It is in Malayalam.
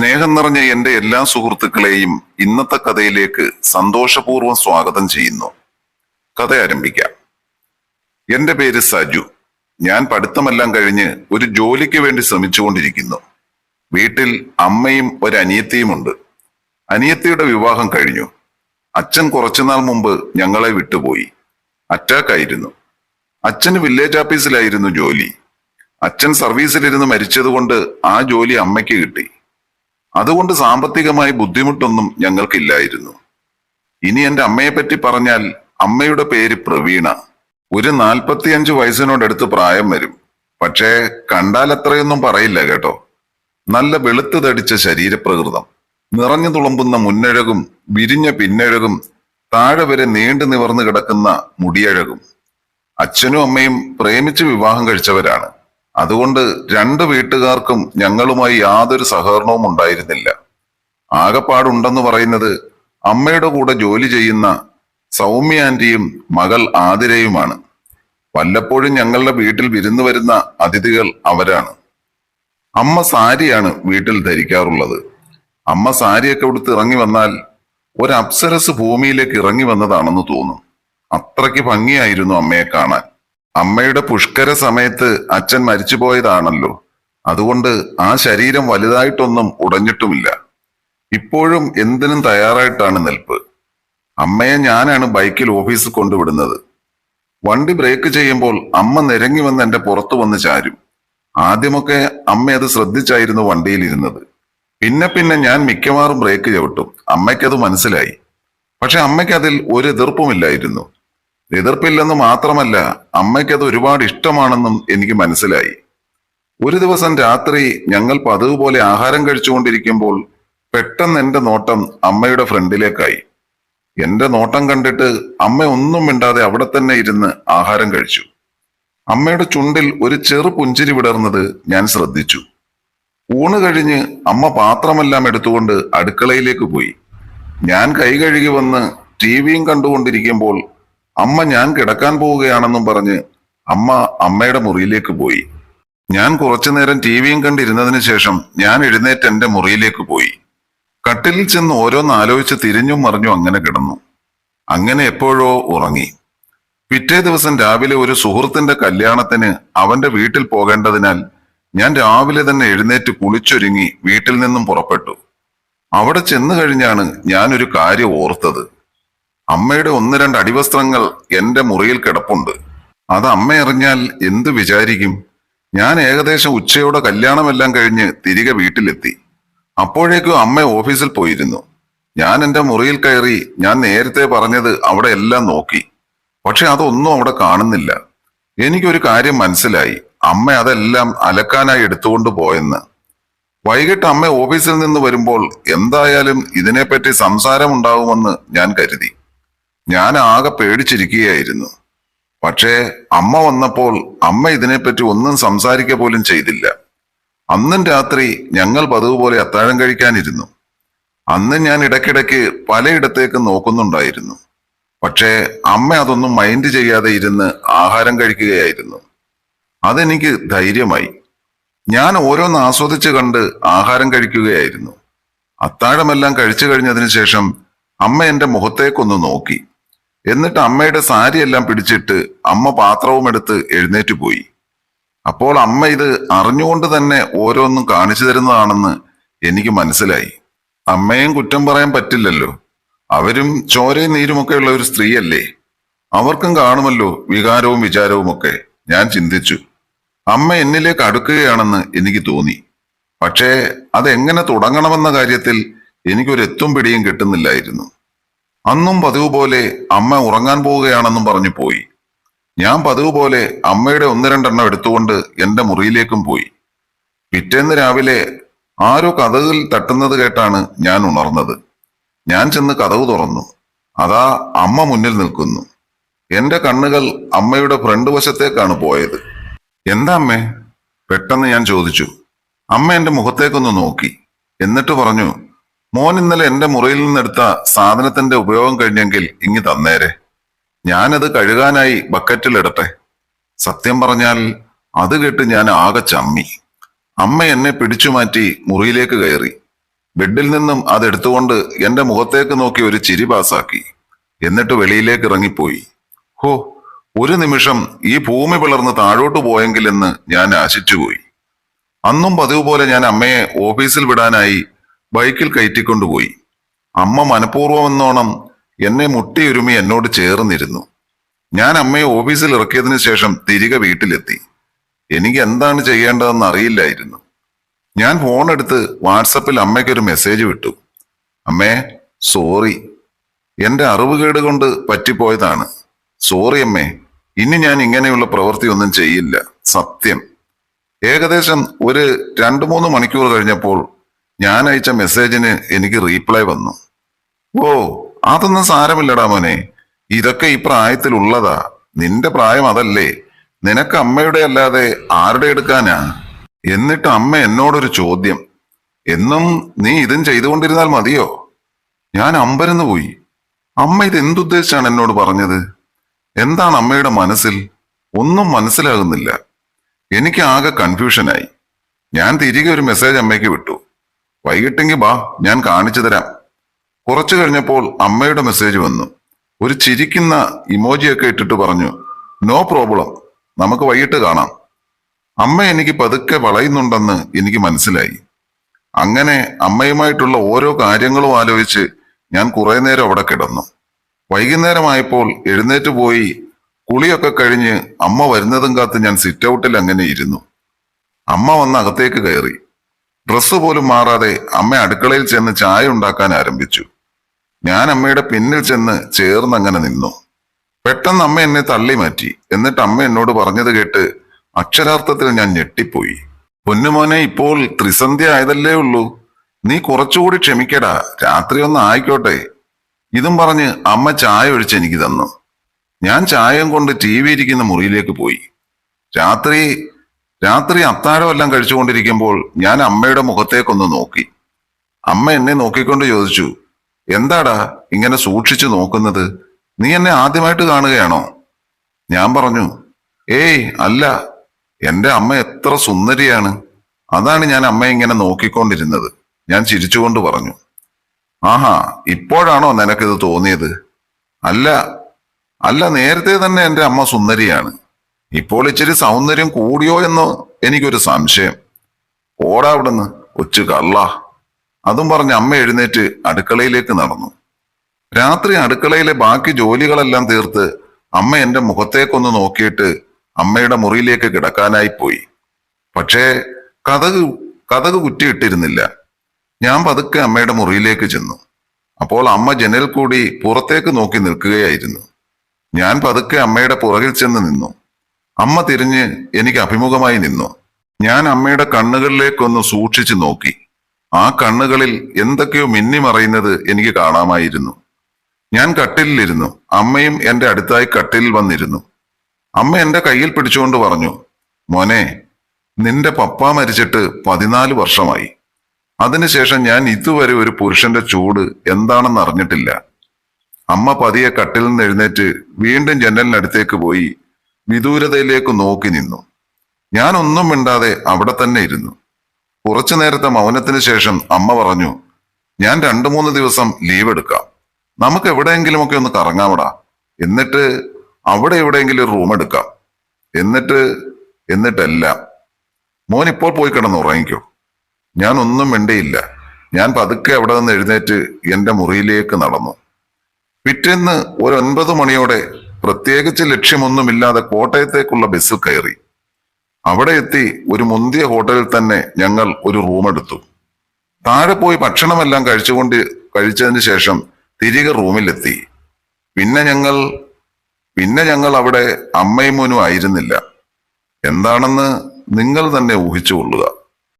സ്നേഹം നിറഞ്ഞ എന്റെ എല്ലാ സുഹൃത്തുക്കളെയും ഇന്നത്തെ കഥയിലേക്ക് സന്തോഷപൂർവം സ്വാഗതം ചെയ്യുന്നു. കഥ ആരംഭിക്കാം. എന്റെ പേര് സജു. ഞാൻ പഠിത്തമെല്ലാം കഴിഞ്ഞ് ഒരു ജോലിക്ക് വേണ്ടി ശ്രമിച്ചുകൊണ്ടിരിക്കുന്നു. വീട്ടിൽ അമ്മയും ഒരു അനിയത്തിയുമുണ്ട്. അനിയത്തിയുടെ വിവാഹം കഴിഞ്ഞു. അച്ഛൻ കുറച്ചുനാൾ മുമ്പ് ഞങ്ങളെ വിട്ടുപോയി. അറ്റാക്ക് ആയിരുന്നു അച്ഛന് വില്ലേജ് ഓഫീസിലായിരുന്നു ജോലി. അച്ഛൻ സർവീസിലിരുന്ന് മരിച്ചതുകൊണ്ട് ആ ജോലി അമ്മയ്ക്ക് കിട്ടി. അതുകൊണ്ട് സാമ്പത്തികമായി ബുദ്ധിമുട്ടൊന്നും ഞങ്ങൾക്കില്ലായിരുന്നു. ഇനി എന്റെ അമ്മയെ പറ്റി പറഞ്ഞാൽ അമ്മയുടെ പേര് പ്രവീണ. ഒരു നാൽപ്പത്തിയഞ്ച് വയസ്സിനോടടുത്ത് പ്രായം വരും. പക്ഷേ കണ്ടാൽ അത്രയൊന്നും പറയില്ല കേട്ടോ. നല്ല വെളുത്തു തടിച്ച ശരീരപ്രകൃതം. നിറഞ്ഞു തുളുമ്പുന്ന മുന്നഴകും വിരിഞ്ഞ പിന്നഴകും താഴെ വരെ നീണ്ടു നിവർന്നു കിടക്കുന്ന മുടിയഴകും. അച്ഛനും അമ്മയും പ്രേമിച്ച് വിവാഹം കഴിച്ചവരാണ്. അതുകൊണ്ട് രണ്ട് വീട്ടുകാർക്കും ഞങ്ങളുമായി യാതൊരു സഹകരണവും ഉണ്ടായിരുന്നില്ല. ആകപ്പാടുണ്ടെന്ന് പറയുന്നത് അമ്മയുടെ കൂടെ ജോലി ചെയ്യുന്ന സൗമ്യ ആന്റിയും മകൾ ആതിരയുമാണ്. വല്ലപ്പോഴും ഞങ്ങളുടെ വീട്ടിൽ വിരുന്നു വരുന്ന അതിഥികൾ അവരാണ്. അമ്മ സാരിയാണ് വീട്ടിൽ ധരിക്കാറുള്ളത്. അമ്മ സാരിയൊക്കെ ഉടുത്ത് ഇറങ്ങി വന്നാൽ ഒരു അപ്സരസ് ഭൂമിയിലേക്ക് ഇറങ്ങി വന്നതാണെന്ന് തോന്നും. അത്രയ്ക്ക് ഭംഗിയായിരുന്നു അമ്മയെ കാണാൻ. അമ്മയുടെ പുഷ്കര സമയത്ത് അച്ഛൻ മരിച്ചുപോയതാണല്ലോ. അതുകൊണ്ട് ആ ശരീരം വലുതായിട്ടൊന്നും ഉടഞ്ഞിട്ടുമില്ല. ഇപ്പോഴും എന്തിനും തയ്യാറായിട്ടാണ് നിൽപ്പ്. അമ്മയെ ഞാനാണ് ബൈക്കിൽ ഓഫീസിൽ കൊണ്ടുവിടുന്നത്. വണ്ടി ബ്രേക്ക് ചെയ്യുമ്പോൾ അമ്മ നിരങ്ങി വന്ന് എന്റെ പുറത്തു വന്ന് ചാരും. ആദ്യമൊക്കെ അമ്മ അത് ശ്രദ്ധിച്ചായിരുന്നു വണ്ടിയിൽ ഇരുന്നത് പിന്നെ പിന്നെ ഞാൻ മിക്കവാറും ബ്രേക്ക് ചവിട്ടും. അമ്മയ്ക്കത് മനസ്സിലായി. പക്ഷെ അമ്മയ്ക്ക് അതിൽ ഒരു എതിർപ്പുമില്ലായിരുന്നു. എതിർപ്പില്ലെന്ന് മാത്രമല്ല അമ്മയ്ക്കത് ഒരുപാട് ഇഷ്ടമാണെന്നും എനിക്ക് മനസ്സിലായി. ഒരു ദിവസം രാത്രി ഞങ്ങൾ പതിവ് പോലെ ആഹാരം കഴിച്ചുകൊണ്ടിരിക്കുമ്പോൾ പെട്ടെന്ന് എന്റെ നോട്ടം അമ്മയുടെ ഫ്രണ്ടിലേക്കായി. എന്റെ നോട്ടം കണ്ടിട്ട് അമ്മ ഒന്നും മിണ്ടാതെ അവിടെ തന്നെ ഇരുന്ന് ആഹാരം കഴിച്ചു. അമ്മയുടെ ചുണ്ടിൽ ഒരു ചെറു പുഞ്ചിരി വിടർന്നത് ഞാൻ ശ്രദ്ധിച്ചു. ഊണ് കഴിഞ്ഞ് അമ്മ പാത്രമെല്ലാം എടുത്തുകൊണ്ട് അടുക്കളയിലേക്ക് പോയി. ഞാൻ കൈ കഴുകി വന്ന് ടി വിയും കണ്ടുകൊണ്ടിരിക്കുമ്പോൾ അമ്മ ഞാൻ കിടക്കാൻ പോവുകയാണെന്നും പറഞ്ഞ് അമ്മ അമ്മയുടെ മുറിയിലേക്ക് പോയി. ഞാൻ കുറച്ചു നേരം ടി വിയും കണ്ടിരുന്നതിന് ശേഷം ഞാൻ എഴുന്നേറ്റ് എന്റെ മുറിയിലേക്ക് പോയി. കട്ടിലിൽ ചെന്ന് ഓരോന്ന് ആലോചിച്ച് തിരിഞ്ഞും മറിഞ്ഞും അങ്ങനെ കിടന്നു. അങ്ങനെ എപ്പോഴോ ഉറങ്ങി. പിറ്റേ ദിവസം രാവിലെ ഒരു സുഹൃത്തിന്റെ കല്യാണത്തിന് അവന്റെ വീട്ടിൽ പോകേണ്ടതിനാൽ ഞാൻ രാവിലെ തന്നെ എഴുന്നേറ്റ് കുളിച്ചൊരുങ്ങി വീട്ടിൽ നിന്നും പുറപ്പെട്ടു. അവിടെ ചെന്നു കഴിഞ്ഞാണ് ഞാനൊരു കാര്യം ഓർത്തത്. അമ്മയുടെ ഒന്ന് രണ്ട് അടിവസ്ത്രങ്ങൾ എന്റെ മുറിയിൽ കിടപ്പുണ്ട്. അത് അമ്മ അറിഞ്ഞാൽ എന്ത് വിചാരിക്കും? ഞാൻ ഏകദേശം ഉച്ചയോടെ കല്യാണമെല്ലാം കഴിഞ്ഞ് തിരികെ വീട്ടിലെത്തി. അപ്പോഴേക്കും അമ്മ ഓഫീസിൽ പോയിരുന്നു. ഞാൻ എന്റെ മുറിയിൽ കയറി ഞാൻ നേരത്തെ പറഞ്ഞത് അവിടെ എല്ലാം നോക്കി. പക്ഷെ അതൊന്നും അവിടെ കാണുന്നില്ല. എനിക്കൊരു കാര്യം മനസ്സിലായി. അമ്മ അതെല്ലാം അലക്കാനായി എടുത്തുകൊണ്ട് പോയെന്ന്. വൈകിട്ട് അമ്മ ഓഫീസിൽ നിന്ന് വരുമ്പോൾ എന്തായാലും ഇതിനെപ്പറ്റി സംസാരമുണ്ടാവുമെന്ന് ഞാൻ കരുതി. ഞാൻ ആകെ പേടിച്ചിരിക്കുകയായിരുന്നു. പക്ഷേ അമ്മ വന്നപ്പോൾ അമ്മ ഇതിനെപ്പറ്റി ഒന്നും സംസാരിക്ക പോലും ചെയ്തില്ല. അന്നും രാത്രി ഞങ്ങൾ പതിവ് പോലെ അത്താഴം കഴിക്കാനിരുന്നു. അന്ന് ഞാൻ ഇടയ്ക്കിടയ്ക്ക് പലയിടത്തേക്ക് നോക്കുന്നുണ്ടായിരുന്നു. പക്ഷേ അമ്മ അതൊന്നും മൈൻഡ് ചെയ്യാതെ ഇരുന്ന് ആഹാരം കഴിക്കുകയായിരുന്നു. അതെനിക്ക് ധൈര്യമായി. ഞാൻ ഓരോന്ന് ആസ്വദിച്ച് കണ്ട് ആഹാരം കഴിക്കുകയായിരുന്നു. അത്താഴമെല്ലാം കഴിച്ചു കഴിഞ്ഞതിന് ശേഷം അമ്മ എന്റെ മുഖത്തേക്കൊന്ന് നോക്കി. എന്നിട്ട് അമ്മയുടെ സാരിയെല്ലാം പിടിച്ചിട്ട് അമ്മ പാത്രവും എടുത്ത് എഴുന്നേറ്റ് പോയി. അപ്പോൾ അമ്മ ഇത് അറിഞ്ഞുകൊണ്ട് തന്നെ ഓരോന്നും കാണിച്ചു തരുന്നതാണെന്ന് എനിക്ക് മനസ്സിലായി. അമ്മയും കുറ്റം പറയാൻ പറ്റില്ലല്ലോ. അവരും ചോരയും നീരുമൊക്കെ ഉള്ള ഒരു സ്ത്രീയല്ലേ. അവർക്കും കാണുമല്ലോ വികാരവും വിചാരവും ഒക്കെ. ഞാൻ ചിന്തിച്ചു. അമ്മ എന്നിലേക്ക് അടുക്കുകയാണെന്ന് എനിക്ക് തോന്നി. പക്ഷേ അതെങ്ങനെ തുടങ്ങണമെന്ന കാര്യത്തിൽ എനിക്കൊരു എത്തും പിടിയും കിട്ടുന്നില്ലായിരുന്നു. അന്നും പതിവ് പോലെ അമ്മ ഉറങ്ങാൻ പോവുകയാണെന്നും പറഞ്ഞു പോയി. ഞാൻ പതിവ് പോലെ അമ്മയുടെ ഒന്ന് രണ്ടെണ്ണം എടുത്തുകൊണ്ട് എന്റെ മുറിയിലേക്കും പോയി. പിറ്റേന്ന് രാവിലെ ആരോ കഥകിൽ തട്ടുന്നത് കേട്ടാണ് ഞാൻ ഉണർന്നത്. ഞാൻ ചെന്ന് കഥവ് തുറന്നു. അതാ അമ്മ മുന്നിൽ നിൽക്കുന്നു. എന്റെ കണ്ണുകൾ അമ്മയുടെ ഫ്രണ്ട് വശത്തേക്കാണ് പോയത്. എന്താ അമ്മേ? പെട്ടെന്ന് ഞാൻ ചോദിച്ചു. അമ്മ എന്റെ മുഖത്തേക്കൊന്ന് നോക്കി. എന്നിട്ട് പറഞ്ഞു മോൻ ഇന്നലെ എന്റെ മുറിയിൽ നിന്നെടുത്ത സാധനത്തിന്റെ ഉപയോഗം കഴിഞ്ഞെങ്കിൽ ഇങ്ങി തന്നേരെ. ഞാനത് കഴുകാനായി ബക്കറ്റിലിടട്ടെ സത്യം പറഞ്ഞാൽ അത് കേട്ട് ഞാൻ ആകെ ചമ്മി. അമ്മ എന്നെ പിടിച്ചു മാറ്റി മുറിയിലേക്ക് കയറി. ബെഡിൽ നിന്നും അതെടുത്തുകൊണ്ട് എന്റെ മുഖത്തേക്ക് നോക്കി ഒരു ചിരി പാസാക്കി. എന്നിട്ട് വെളിയിലേക്ക് ഇറങ്ങിപ്പോയി. ഹോ ഒരു നിമിഷം ഈ ഭൂമി പിളർന്ന് താഴോട്ട് പോയെങ്കിലെന്ന് ഞാൻ ആശിച്ചുപോയി. അന്നും പതിവ് പോലെ ഞാൻ അമ്മയെ ഓഫീസിൽ വിടാനായി ബൈക്കിൽ കയറ്റിക്കൊണ്ടുപോയി. അമ്മ മനഃപൂർവം എന്നോണം എന്നെ മുട്ടിയൊരുമി എന്നോട് ചേർന്നിരുന്നു. ഞാൻ അമ്മയെ ഓഫീസിൽ ഇറക്കിയതിനു ശേഷം തിരികെ വീട്ടിലെത്തി. എനിക്ക് എന്താണ് ചെയ്യേണ്ടതെന്ന് അറിയില്ലായിരുന്നു. ഞാൻ ഫോൺ എടുത്ത് വാട്സപ്പിൽ അമ്മയ്ക്കൊരു മെസ്സേജ് വിട്ടു. അമ്മേ സോറി. എന്റെ അറിവുകേട് കൊണ്ട് പറ്റിപ്പോയതാണ്. സോറി അമ്മേ ഇനി ഞാൻ ഇങ്ങനെയുള്ള പ്രവൃത്തി ഒന്നും ചെയ്യില്ല. സത്യം. ഏകദേശം ഒരു രണ്ടു മൂന്ന് മണിക്കൂർ കഴിഞ്ഞപ്പോൾ ഞാൻ അയച്ച മെസ്സേജിന് എനിക്ക് റീപ്ലൈ വന്നു. ഓ അതൊന്നും സാരമില്ലടാ മോനെ. ഇതൊക്കെ ഈ പ്രായത്തിൽ ഉള്ളതാ നിന്റെ പ്രായം അതല്ലേ. നിനക്ക് അമ്മയുടെ അല്ലാതെ ആരുടെ എടുക്കാനാ? എന്നിട്ട് അമ്മ എന്നോടൊരു ചോദ്യം. എന്നും നീ ഇതും ചെയ്തുകൊണ്ടിരുന്നാൽ മതിയോ? ഞാൻ അമ്പരന്ന് പോയി. അമ്മ ഇത് എന്തുദ്ദേശിച്ചാണ് എന്നോട് പറഞ്ഞത്? എന്താണ് അമ്മയുടെ മനസ്സിൽ? ഒന്നും മനസ്സിലാകുന്നില്ല. എനിക്ക് ആകെ കൺഫ്യൂഷനായി ഞാൻ തിരികെ ഒരു മെസ്സേജ് അമ്മയ്ക്ക് വിട്ടു. വൈകിട്ടെങ്കിൽ ബാ ഞാൻ കാണിച്ചു തരാം. കുറച്ചു കഴിഞ്ഞപ്പോൾ അമ്മയുടെ മെസ്സേജ് വന്നു. ഒരു ചിരിക്കുന്ന ഇമോജിയൊക്കെ ഇട്ടിട്ട് പറഞ്ഞു നോ പ്രോബ്ലം നമുക്ക് വൈകിട്ട് കാണാം. അമ്മ എനിക്ക് പതുക്കെ വളയുന്നുണ്ടെന്ന് എനിക്ക് മനസ്സിലായി. അങ്ങനെ അമ്മയുമായിട്ടുള്ള ഓരോ കാര്യങ്ങളും ആലോചിച്ച് ഞാൻ കുറെ നേരം അവിടെ കിടന്നു. വൈകുന്നേരമായപ്പോൾ എഴുന്നേറ്റ് പോയി കുളിയൊക്കെ കഴിഞ്ഞ് അമ്മ വരുന്നതും കാത്ത് ഞാൻ സിറ്റ് ഔട്ടിൽ അങ്ങനെ ഇരുന്നു. അമ്മ വന്ന് അകത്തേക്ക് കയറി. ഡ്രസ്സ് പോലും മാറാതെ അമ്മ അടുക്കളയിൽ ചെന്ന് ചായ ഉണ്ടാക്കാൻ ആരംഭിച്ചു. ഞാൻ അമ്മയുടെ പിന്നിൽ ചെന്ന് ചേർന്ന് അങ്ങനെ നിന്നു. പെട്ടെന്ന് അമ്മ എന്നെ തള്ളി മാറ്റി. എന്നിട്ട് അമ്മ എന്നോട് പറഞ്ഞത് കേട്ട് അക്ഷരാർത്ഥത്തിൽ ഞാൻ ഞെട്ടിപ്പോയി. പൊന്നുമോനെ ഇപ്പോൾ ത്രിസന്ധ്യ ആയതല്ലേ ഉള്ളൂ. നീ കുറച്ചുകൂടി ക്ഷമിക്കടാ. രാത്രി ഒന്ന് ആയിക്കോട്ടെ. ഇതും പറഞ്ഞ് അമ്മ ചായ ഒഴിച്ച് എനിക്ക് തന്നു. ഞാൻ ചായയും കൊണ്ട് ടി വി ഇരിക്കുന്ന മുറിയിലേക്ക് പോയി. രാത്രി രാത്രി അത്താഴം എല്ലാം കഴിച്ചുകൊണ്ടിരിക്കുമ്പോൾ ഞാൻ അമ്മയുടെ മുഖത്തേക്കൊന്ന് നോക്കി. അമ്മ എന്നെ നോക്കിക്കൊണ്ട് ചോദിച്ചു എന്താടാ ഇങ്ങനെ സൂക്ഷിച്ചു നോക്കുന്നത്? നീ എന്നെ ആദ്യമായിട്ട് കാണുകയാണോ? ഞാൻ പറഞ്ഞു ഏയ് അല്ല. എന്റെ അമ്മ എത്ര സുന്ദരിയാണ്. അതാണ് ഞാൻ അമ്മയെ ഇങ്ങനെ നോക്കിക്കൊണ്ടിരുന്നത്. ഞാൻ ചിരിച്ചുകൊണ്ട് പറഞ്ഞു ആഹാ ഇപ്പോഴാണോ നിനക്കിത് തോന്നിയത്? അല്ല. അല്ല നേരത്തെ തന്നെ എന്റെ അമ്മ സുന്ദരിയാണ്. ഇപ്പോൾ ഇച്ചിരി സൗന്ദര്യം കൂടിയോ എന്ന് എനിക്കൊരു സംശയം. ഓടാ അവിടുന്ന് കൊച്ചു കള്ള. അതും പറഞ്ഞ് അമ്മ എഴുന്നേറ്റ് അടുക്കളയിലേക്ക് നടന്നു. രാത്രി അടുക്കളയിലെ ബാക്കി ജോലികളെല്ലാം തീർത്ത് അമ്മ എന്റെ മുഖത്തേക്കൊന്ന് നോക്കിയിട്ട് അമ്മയുടെ മുറിയിലേക്ക് കിടക്കാനായി പോയി. പക്ഷേ കഥക് കഥക് കുറ്റിയിട്ടിരുന്നില്ല. ഞാൻ പതുക്കെ അമ്മയുടെ മുറിയിലേക്ക് ചെന്നു. അപ്പോൾ അമ്മ ജനൽ കൂടി പുറത്തേക്ക് നോക്കി നിൽക്കുകയായിരുന്നു. ഞാൻ പതുക്കെ അമ്മയുടെ പുറകിൽ ചെന്ന് നിന്നു. അമ്മ തിരിഞ്ഞ് എനിക്ക് അഭിമുഖമായി നിന്നു. ഞാൻ അമ്മയുടെ കണ്ണുകളിലേക്കൊന്ന് സൂക്ഷിച്ചു നോക്കി. ആ കണ്ണുകളിൽ എന്തൊക്കെയോ മിന്നിമറയുന്നത് എനിക്ക് കാണാമായിരുന്നു. ഞാൻ കട്ടിലിരുന്നു അമ്മയും എന്റെ അടുത്തായി കട്ടിലിൽ വന്നിരുന്നു. അമ്മ എന്റെ കയ്യിൽ പിടിച്ചുകൊണ്ട് പറഞ്ഞു മോനെ നിന്റെ പപ്പ മരിച്ചിട്ട് പതിനാല് വർഷമായി. അതിനുശേഷം ഞാൻ ഇതുവരെ ഒരു പുരുഷന്റെ ചൂട് എന്താണെന്ന് അറിഞ്ഞിട്ടില്ല. അമ്മ പതിയെ കട്ടിൽ നിന്ന് എഴുന്നേറ്റ് വീണ്ടും ജനലിനടുത്തേക്ക് പോയി വിദൂരതയിലേക്ക് നോക്കി നിന്നു. ഞാൻ ഒന്നും മിണ്ടാതെ അവിടെ തന്നെ ഇരുന്നു. കുറച്ചു നേരത്തെ മൗനത്തിന് ശേഷം അമ്മ പറഞ്ഞു ഞാൻ രണ്ടു മൂന്ന് ദിവസം ലീവ് എടുക്കാം. നമുക്ക് എവിടെയെങ്കിലുമൊക്കെ ഒന്ന് കറങ്ങാമടാ. എന്നിട്ട് അവിടെ എവിടെയെങ്കിലും ഒരു റൂം എടുക്കാം. എന്നിട്ട് എന്നിട്ടല്ല. മോൻ ഇപ്പോൾ പോയി കിടന്ന് ഉറങ്ങിക്കോ. ഞാൻ ഒന്നും മിണ്ടിയില്ല. ഞാൻ പതുക്കെ അവിടെ നിന്ന് എഴുന്നേറ്റ് എന്റെ മുറിയിലേക്ക് നടന്നു. പിറ്റേന്ന് ഒരു ഒൻപത് മണിയോടെ പ്രത്യേകിച്ച് ലക്ഷ്യമൊന്നുമില്ലാതെ കോട്ടയത്തേക്കുള്ള ബസ്സിൽ കയറി. അവിടെ എത്തി ഒരു മുന്തിയ ഹോട്ടലിൽ തന്നെ ഞങ്ങൾ ഒരു റൂം എടുത്തു. താഴെ പോയി ഭക്ഷണമെല്ലാം കഴിച്ചുകൊണ്ട് കഴിച്ചതിന് ശേഷം തിരികെ റൂമിലെത്തി. പിന്നെ ഞങ്ങൾ പിന്നെ ഞങ്ങൾ അവിടെ അമ്മയും മോനും ആയിരുന്നില്ല. എന്താണെന്ന് നിങ്ങൾ തന്നെ ഊഹിച്ചുകൊള്ളുക